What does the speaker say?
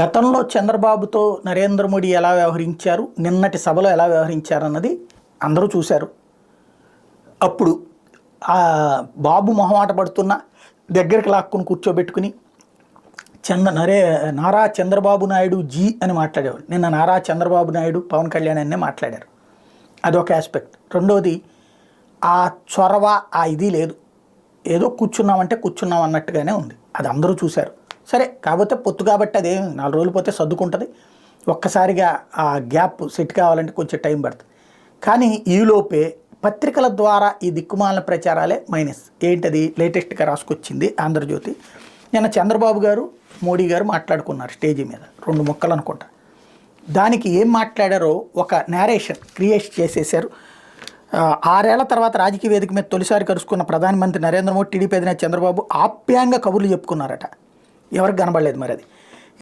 గతంలో చంద్రబాబుతో నరేంద్ర మోడీ ఎలా వ్యవహరించారు నిన్నటి సభలో ఎలా వ్యవహరించారన్నది అందరూ చూశారు. అప్పుడు ఆ బాబు మొహమాట పడుతున్న దగ్గరికి లాక్కుని కూర్చోబెట్టుకుని చంద్ర నరే నారా చంద్రబాబు నాయుడు జీ అని మాట్లాడేవాడు నిన్న నారా చంద్రబాబు నాయుడు పవన్ కళ్యాణ్ అనే మాట్లాడారు. అదొక ఆస్పెక్ట్ రెండోది ఆ చొరవ ఆ ఇది లేదు. ఏదో కూర్చున్నామంటే కూర్చున్నాం అన్నట్టుగానే ఉంది. అది అందరూ చూశారు. సరే కాకపోతే పొత్తు కాబట్టి అదే నాలుగు రోజులు పోతే సర్దుకుంటుంది. ఒక్కసారిగా ఆ గ్యాప్ సెట్ కావాలంటే కొంచెం టైం పడుతుంది. కానీ ఈలోపే పత్రికల ద్వారా ఈ దిక్కుమాలిన ప్రచారాలే మైనస్. ఏంటది? లేటెస్ట్గా రాసుకొచ్చింది ఆంధ్రజ్యోతి. నిన్న చంద్రబాబు గారు మోడీ గారు మాట్లాడుకున్నారు స్టేజీ మీద. రెండు మొక్కలు అనుకుంటా. దానికి ఏం మాట్లాడారో ఒక నేరేషన్ క్రియేట్ చేసేసారు ఆరేళ్ళ తర్వాత రాజకీయ వేదిక మీద తొలిసారి కలుసుకున్న ప్రధానమంత్రి నరేంద్ర మోడీ టీడీపీ అధినేత చంద్రబాబు ఆప్యాయంగా కబుర్లు చెప్పుకున్నారట. ఎవరికి కనబడలేదు మరి అది.